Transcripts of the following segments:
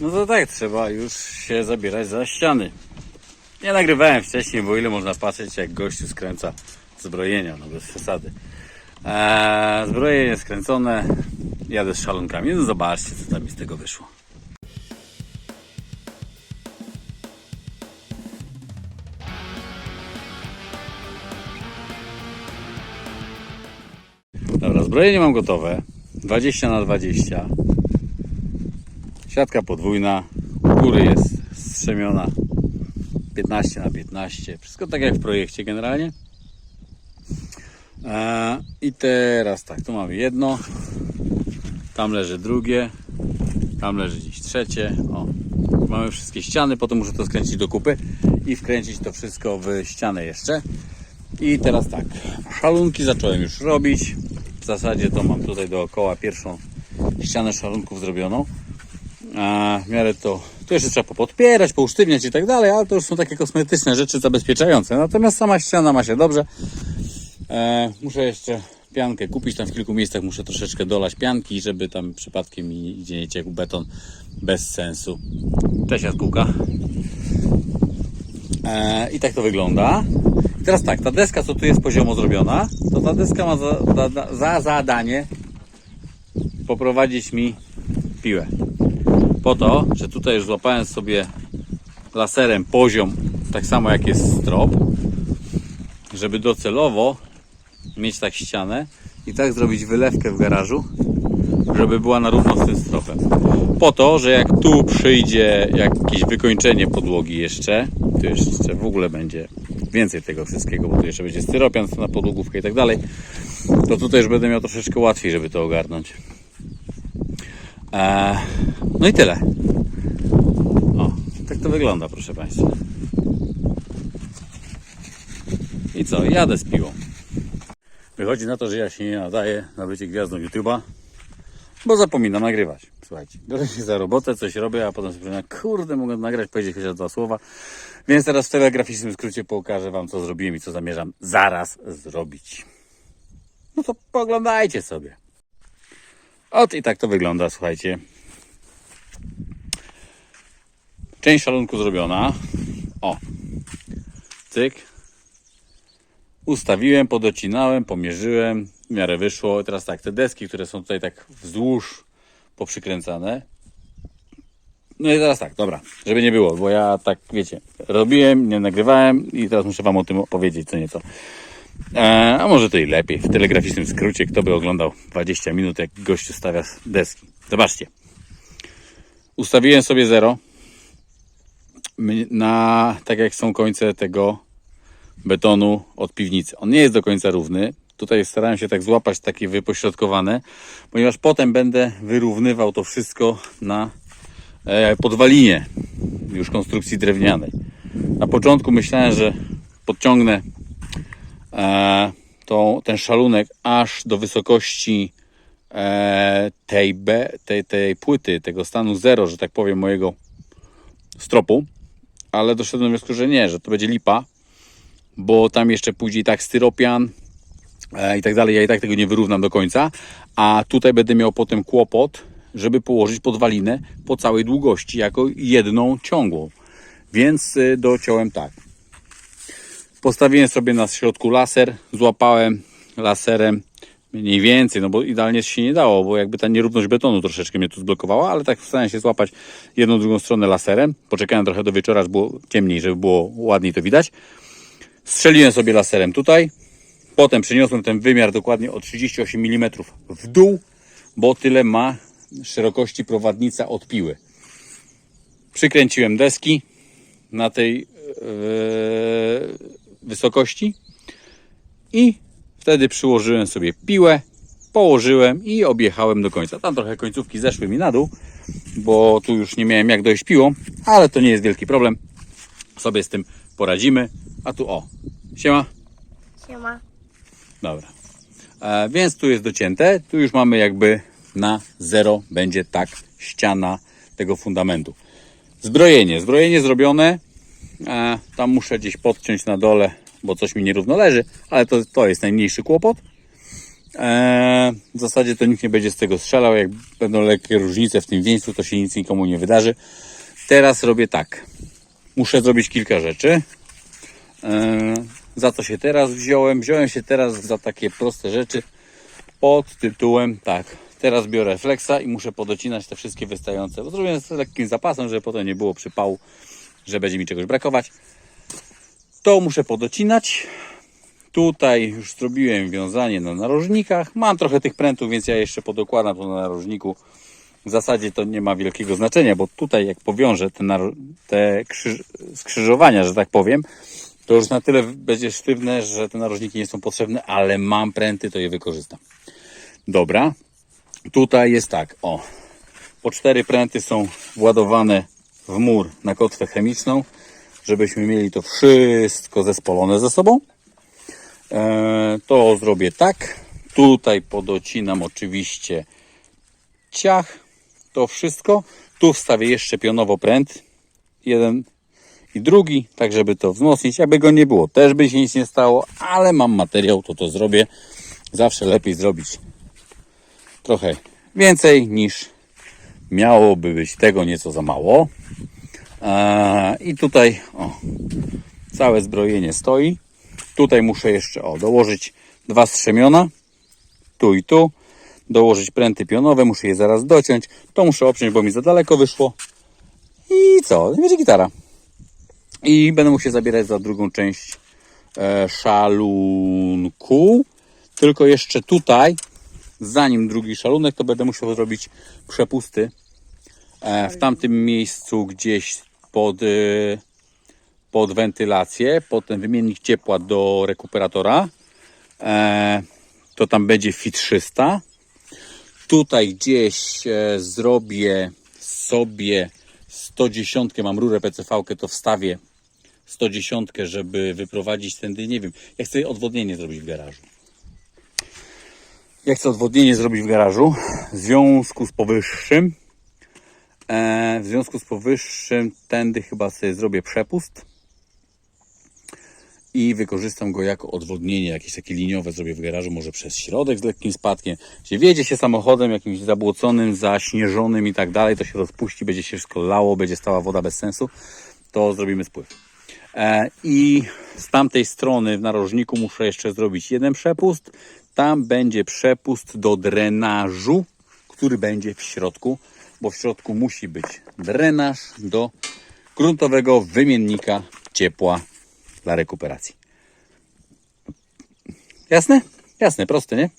No to tak, trzeba już się zabierać za ściany. Nie nagrywałem wcześniej, bo ile można patrzeć, jak gościu skręca zbrojenia, no bez przesady. Eee, zbrojenie skręcone, jadę z szalonkami. No zobaczcie, co tam mi z tego wyszło. Dobra, zbrojenie mam gotowe. 20 na 20 Siatka podwójna. U góry jest strzemiona 15 na 15 Wszystko tak jak w projekcie generalnie. E, I teraz tak, tu mamy jedno. Tam leży drugie. Tam leży gdzieś trzecie. O, mamy wszystkie ściany. Potem muszę to skręcić do kupy i wkręcić to wszystko w ścianę jeszcze. I teraz tak, szalunki zacząłem już robić. W zasadzie to mam tutaj dookoła pierwszą ścianę szalunków zrobioną. A w miarę to, to jeszcze trzeba popodpierać, pousztywniać i tak dalej, ale to już są takie kosmetyczne rzeczy zabezpieczające. Natomiast sama ściana ma się dobrze. E, muszę jeszcze piankę kupić, tam w kilku miejscach muszę troszeczkę dolać pianki, żeby tam przypadkiem mi nie ciekł beton bez sensu. Cześć jaskółka. E, I tak to wygląda. I teraz tak, ta deska, co tu jest poziomo zrobiona, to ta deska ma za, za, za zadanie poprowadzić mi piłę. Po to, że tutaj już złapałem sobie laserem poziom, tak samo jak jest strop, żeby docelowo mieć tak ścianę i tak zrobić wylewkę w garażu, żeby była na równo z tym stropem. Po to, że jak tu przyjdzie jakieś wykończenie podłogi jeszcze, tu jeszcze w ogóle będzie więcej tego wszystkiego, bo tu jeszcze będzie styropian na podłogówkę i tak dalej, to tutaj już będę miał troszeczkę łatwiej, żeby to ogarnąć. Eee, no i tyle. O, tak to wygląda, proszę Państwa. I co, jadę z piłą. Wychodzi na to, że ja się nie nadaję na bycie gwiazdą YouTube'a, bo zapominam nagrywać. Słuchajcie, biorę się za robotę, coś robię, a potem sobie przypominam, kurde, mogę nagrać, powiedzieć chociaż dwa słowa. Więc teraz w telegraficznym skrócie pokażę Wam, co zrobiłem i co zamierzam zaraz zrobić. No to poglądajcie sobie. Ot i tak to wygląda, słuchajcie. Część szalunku zrobiona. O. Cyk. Ustawiłem, podocinałem, pomierzyłem. W miarę wyszło. Teraz tak, te deski, które są tutaj tak wzdłuż poprzykręcane. No i teraz tak, dobra, żeby nie było, bo ja tak, wiecie, robiłem, nie nagrywałem i teraz muszę Wam o tym opowiedzieć co nieco. E, a może to i lepiej. W telegraficznym skrócie, kto by oglądał 20 minut, jak gościu stawia deski. Zobaczcie. Ustawiłem sobie 0 na tak jak są końce tego betonu od piwnicy. On nie jest do końca równy. Tutaj starałem się tak złapać takie wypośrodkowane, ponieważ potem będę wyrównywał to wszystko na e, podwalinie już konstrukcji drewnianej. Na początku myślałem, że podciągnę tą, ten szalunek aż do wysokości e, tej, B, tej, tej płyty, tego stanu zero, że tak powiem, mojego stropu, ale doszedłem do wniosku, że nie, że to będzie lipa, bo tam jeszcze pójdzie i tak styropian e, i tak dalej. Ja i tak tego nie wyrównam do końca, a tutaj będę miał potem kłopot, żeby położyć podwalinę po całej długości, jako jedną ciągłą. Więc y, dociąłem tak. Postawiłem sobie na środku laser, złapałem laserem mniej więcej, no bo idealnie się nie dało, bo jakby ta nierówność betonu troszeczkę mnie tu zblokowała, ale tak starałem się złapać jedną, drugą stronę laserem. Poczekałem trochę do wieczora, żeby było ciemniej, żeby było ładniej to widać. Strzeliłem sobie laserem tutaj. Potem przeniosłem ten wymiar dokładnie o 38 mm w dół, bo tyle ma szerokości prowadnica od piły. Przykręciłem deski na tej yy, wysokości i wtedy przyłożyłem sobie piłę, położyłem i objechałem do końca. Tam trochę końcówki zeszły mi na dół, bo tu już nie miałem jak dojść piłą, ale to nie jest wielki problem. Sobie z tym poradzimy. A tu o, siema. Siema. Dobra. E, więc tu jest docięte. Tu już mamy jakby na zero będzie tak ściana tego fundamentu. Zbrojenie. Zbrojenie zrobione. E, tam muszę gdzieś podciąć na dole, bo coś mi nierówno leży, ale to, to jest najmniejszy kłopot. Eee, w zasadzie to nikt nie będzie z tego strzelał. Jak będą lekkie różnice w tym wieńcu, to się nic nikomu nie wydarzy. Teraz robię tak. Muszę zrobić kilka rzeczy. Eee, za co się teraz wziąłem? Wziąłem się teraz za takie proste rzeczy pod tytułem tak. Teraz biorę flexa i muszę podocinać te wszystkie wystające. Bo zrobię z lekkim zapasem, żeby potem nie było przypału, że będzie mi czegoś brakować. To muszę podocinać. Tutaj już zrobiłem wiązanie na narożnikach. Mam trochę tych prętów, więc ja jeszcze podokładam to na narożniku. W zasadzie to nie ma wielkiego znaczenia, bo tutaj jak powiążę te, te krzyż- skrzyżowania, że tak powiem, to już na tyle będzie sztywne, że te narożniki nie są potrzebne, ale mam pręty, to je wykorzystam. Dobra. Tutaj jest tak, o. Po cztery pręty są władowane w mur na kotwę chemiczną, żebyśmy mieli to wszystko zespolone ze sobą. E, to zrobię tak. Tutaj podocinam oczywiście ciach. To wszystko. Tu wstawię jeszcze pionowo pręt. Jeden i drugi, tak żeby to wzmocnić. Jakby go nie było, też by się nic nie stało, ale mam materiał, to to zrobię. Zawsze lepiej zrobić trochę więcej niż miałoby być tego nieco za mało. Eee, I tutaj o, całe zbrojenie stoi. Tutaj muszę jeszcze o, dołożyć dwa strzemiona. Tu i tu. Dołożyć pręty pionowe. Muszę je zaraz dociąć. To muszę obciąć, bo mi za daleko wyszło. I co? Będzie gitara. I będę musiał zabierać za drugą część e, szalunku. Tylko jeszcze tutaj, zanim drugi szalunek, to będę musiał zrobić przepusty e, w tamtym miejscu gdzieś pod, e, pod wentylację, pod ten wymiennik ciepła do rekuperatora. E, to tam będzie fit 300. Tutaj gdzieś e, zrobię sobie 110, mam rurę PCV, to wstawię 110, żeby wyprowadzić tędy, nie wiem, ja chcę odwodnienie zrobić w garażu. Ja chcę odwodnienie zrobić w garażu. W związku z powyższym, e, w związku z powyższym, tędy chyba sobie zrobię przepust i wykorzystam go jako odwodnienie, jakieś takie liniowe zrobię w garażu, może przez środek z lekkim spadkiem. Gdzie wiedzie się samochodem jakimś zabłoconym, zaśnieżonym i tak dalej, to się rozpuści, będzie się wszystko lało, będzie stała woda bez sensu, to zrobimy spływ. E, I z tamtej strony w narożniku muszę jeszcze zrobić jeden przepust. Tam będzie przepust do drenażu, który będzie w środku, bo w środku musi być drenaż do gruntowego wymiennika ciepła dla rekuperacji. Jasne? Jasne, proste, nie?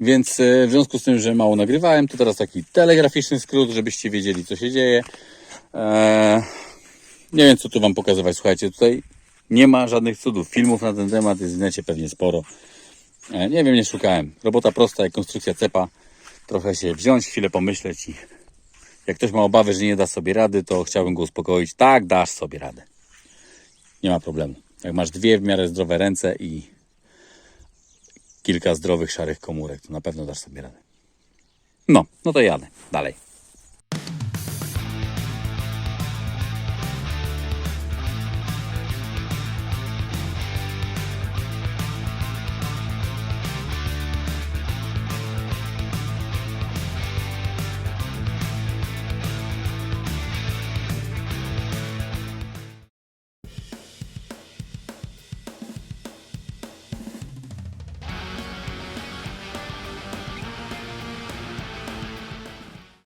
Więc e, w związku z tym, że mało nagrywałem, to teraz taki telegraficzny skrót, żebyście wiedzieli, co się dzieje. Eee, nie wiem, co tu Wam pokazywać. Słuchajcie, tutaj nie ma żadnych cudów. Filmów na ten temat jest w necie pewnie sporo. E, nie wiem, nie szukałem. Robota prosta, jak konstrukcja cepa. Trochę się wziąć, chwilę pomyśleć i jak ktoś ma obawy, że nie da sobie rady, to chciałbym go uspokoić. Tak, dasz sobie radę. Nie ma problemu. Jak masz dwie w miarę zdrowe ręce i kilka zdrowych, szarych komórek, to na pewno dasz sobie radę. No, no to jadę dalej.